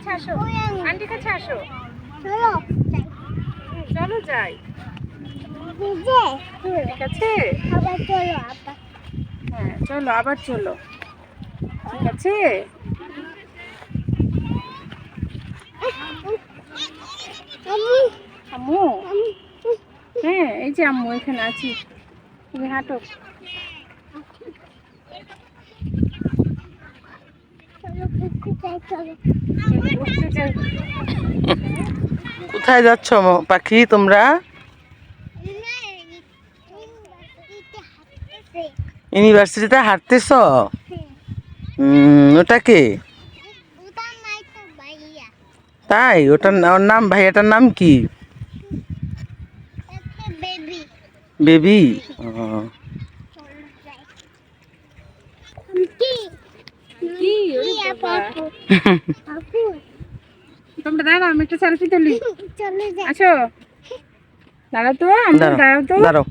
কাছে আসো। আন্টির কাছে আসো। চলো চলো যাই। ঠিক আছে? আবার চলো আবার হ্যাঁ চলো, আবার চলো। ঠিক আছে? আম্মু? হ্যাঁ এই যে আম্মু, এখানে আছি। তুমি হাঁটো চলো ঘুরতে যাই চলো ঘুরতে যাই। কোথায় যাচ্ছ পাখি তোমরা? ইউনিভার্সিটিতে হাঁটতেছ? ওটা কে? তাই ওটার ওর নাম ভাইয়াটার নাম কি? বেবি? কি ওরে বাবা। তোমরা দাঁড়াও আমি একটা সেলফি তুলি। আসো দাঁড়াও তো আম্মু দাঁড়াও তো। দাঁড়াও।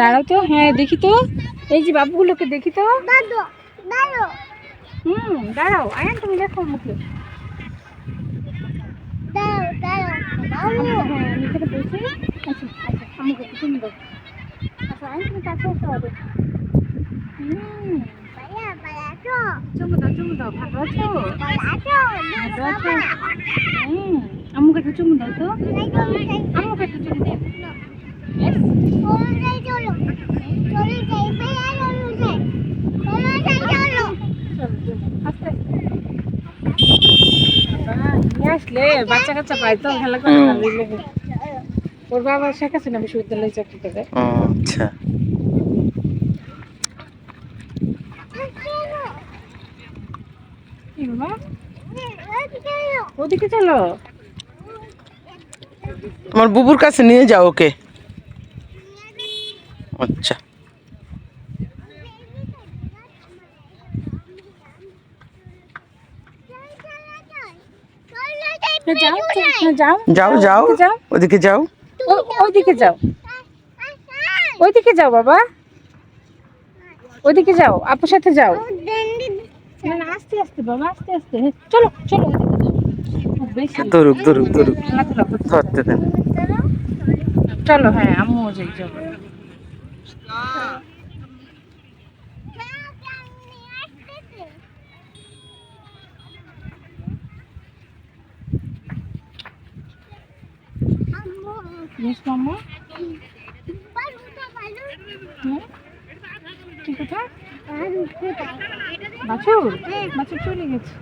দাঁড়াও তো হ্যাঁ দেখি তো। এই যে বাবুগুলোকে দেখি তো। হুম দাঁড়াও আয়ান তুমি দেখো মুখে দাও দাও হ্যাঁ বসে আচ্ছা আচ্ছা আমাকে চুমু দাও আচ্ছা আয়ান তুমি কাছে আসতে হবে হুম বায়া বায়া তো চুমু দাও চুমু দাও ভালো আছো ভালো আছো হুম আম্মুকে একটু চুমু দাও তো চলে একটু চুমু দাও আসলে বাচ্চা কাচ্চা পাই তো খেলা করে হুম। ওর বাবা শেখ হাসিনা বিশ্ববিদ্যালয়ে চাকরি করে আচ্ছা কি বাবা ওদিকে চলো। তোমার বুবুর কাছে নিয়ে যাও ওকে। আচ্ছা। যাও যাও যাও যাও। ওদিকে যাও। ওদিকে যাও। ও- ওইদিকে যাও। ওইদিকে যাও বাবা। ওইদিকে যাও আপুর সাথে যাও। না না আস্তে আস্তে বাবা আস্তে আস্তে। চলো চলো ধরুক ধরুক ধরুক ধরতে দেন। চলো হ্যাঁ আম্মু যাই হ্যাঁ ঠিক কথা? বাছুর? বাছুর চলে গেছে।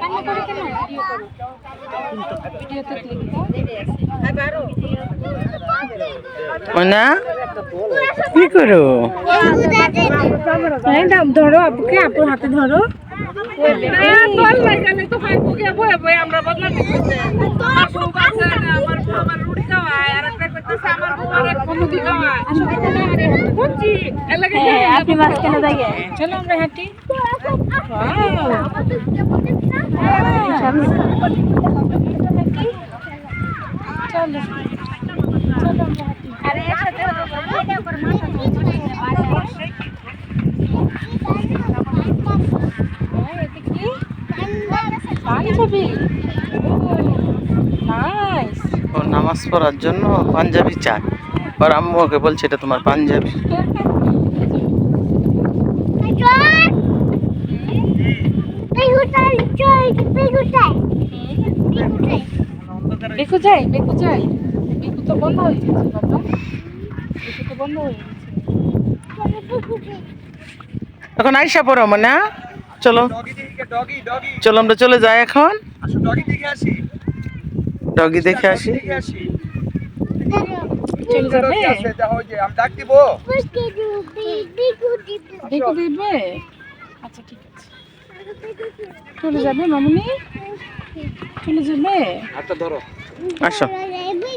কান্না করে কেন? ভিডিও করো ভিডিওতে ক্লিক না কি করো? ধরো আপুকে আপুর হাতে ধরো। আপনি মাঝখানে দাঁড়িয়ে চলো আমরা হাঁটি। চলো। ও নামাজ পড়ার জন্য পাঞ্জাবি চায় আর আম্মু ওকে বলছে এটা তোমার পাঞ্জাবি। বেকু যাই বেকু যাই বেকু তো বন্ধ হয়ে গেছে বাবা। বেকু তো বন্ধ হয়ে গেছে। এখন আইসা পড়ো মানে। চলো। চলো আমরা চলে যাই এখন। ডগি দেখে আসি। চলে যাবে? বেকু দিবে? আচ্ছা ঠিক আছে। চলে যাবে মামুনি? চলে যাবে? আসো। Baby,